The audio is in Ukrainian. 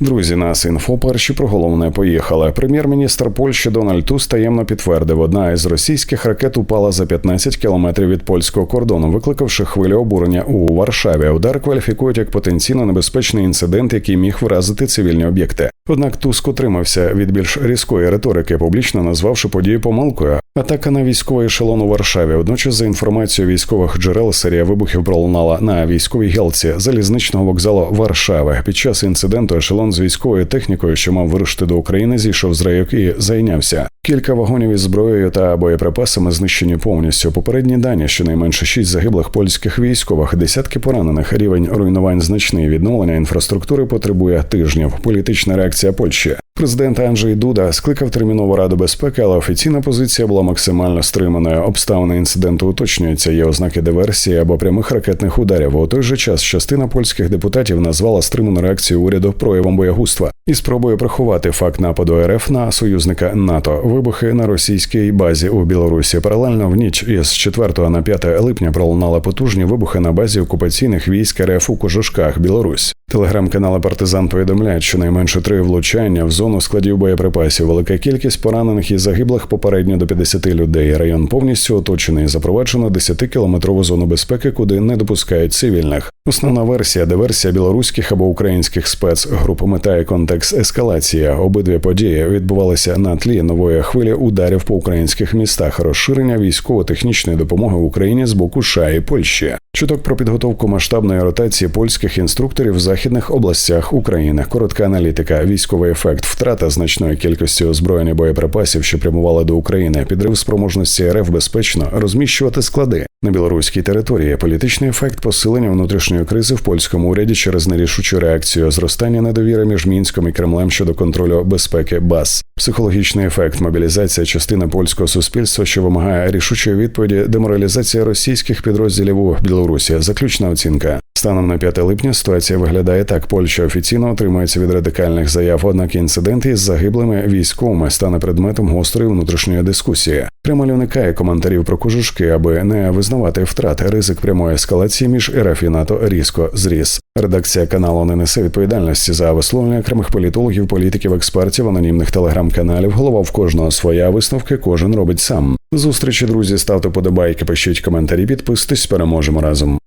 Друзі, нас інфо перші про головне поїхали. Прем'єр-міністр Польщі Дональд Туск таємно підтвердив, одна із російських ракет упала за 15 кілометрів від польського кордону, викликавши хвилю обурення у Варшаві. Удар кваліфікують як потенційно небезпечний інцидент, який міг вразити цивільні об'єкти. Однак Туск утримався від більш різкої риторики, публічно назвавши подію помилкою. Атака на військовий ешелон у Варшаві. Водночас, за інформацією військових джерел, серія вибухів пролунала на військовій гілці залізничного вокзалу Варшави. Під час інциденту ешелон з військовою технікою, що мав вирушити до України, зійшов з рейок і зайнявся. Кілька вагонів із зброєю та боєприпасами знищені повністю. Попередні дані щонайменше шість загиблих польських військових, десятки поранених. Рівень руйнувань значний. Відновлення інфраструктури потребує тижнів. Політична реакція Польщі. Президент Анджей Дуда скликав термінову раду безпеки, але офіційна позиція була максимально стриманою. Обставини інциденту уточнюються. Є ознаки диверсії або прямих ракетних ударів. У той же час частина польських депутатів назвала стриману реакцію уряду проявом боягузтва і спробує приховати факт нападу РФ на союзника НАТО. Вибухи на російській базі у Білорусі. Паралельно в ніч із 4 на 5 липня пролунали потужні вибухи на базі окупаційних військ РФ у Кожушках, Білорусь. Телеграм-канали Партизан повідомляють, що найменше три влучання в зону складів боєприпасів. Велика кількість поранених і загиблих попередньо до 50 людей. Район повністю оточений. Запроваджено 10-кілометрову зону безпеки, куди не допускають цивільних. Основна версія диверсія білоруських або українських спецгруп метає контекст ескалація. Обидві події відбувалися на тлі нової хвилі ударів по українських містах, розширення військово-технічної допомоги Україні з боку США і Польщі. Чуток про підготовку масштабної ротації польських інструкторів в західних областях України. Коротка аналітика, військовий ефект, втрата значної кількості озброєння боєприпасів, що прямували до України, підрив спроможності РФ безпечно. Розміщувати склади на білоруській території. Політичний ефект посилення внутрішньої кризи в польському уряді через нерішучу реакцію, зростання недовіри між мінськом і Кремлем щодо контролю безпеки БАС, психологічний ефект, мобілізація частини польського суспільства, що вимагає рішучої відповіді, деморалізація російських підрозділів у Білорусі. Заключна оцінка. Станом на 5 липня ситуація виглядає так: Польща офіційно отримується від радикальних заяв. Однак інцидент із загиблими військовими стане предметом гострої внутрішньої дискусії. Кремль уникає коментарів про кожушки, аби не визнавати втрати. Ризик прямої ескалації між РФ і НАТО різко зріс. Редакція каналу не несе відповідальності за висловлення окремих політологів, політиків, експертів, анонімних телеграм-каналів. Голова в кожного своя висновки кожен робить сам. Зустрічі, друзі, ставте подобайки, пишіть коментарі, підписуйтесь, переможемо разом.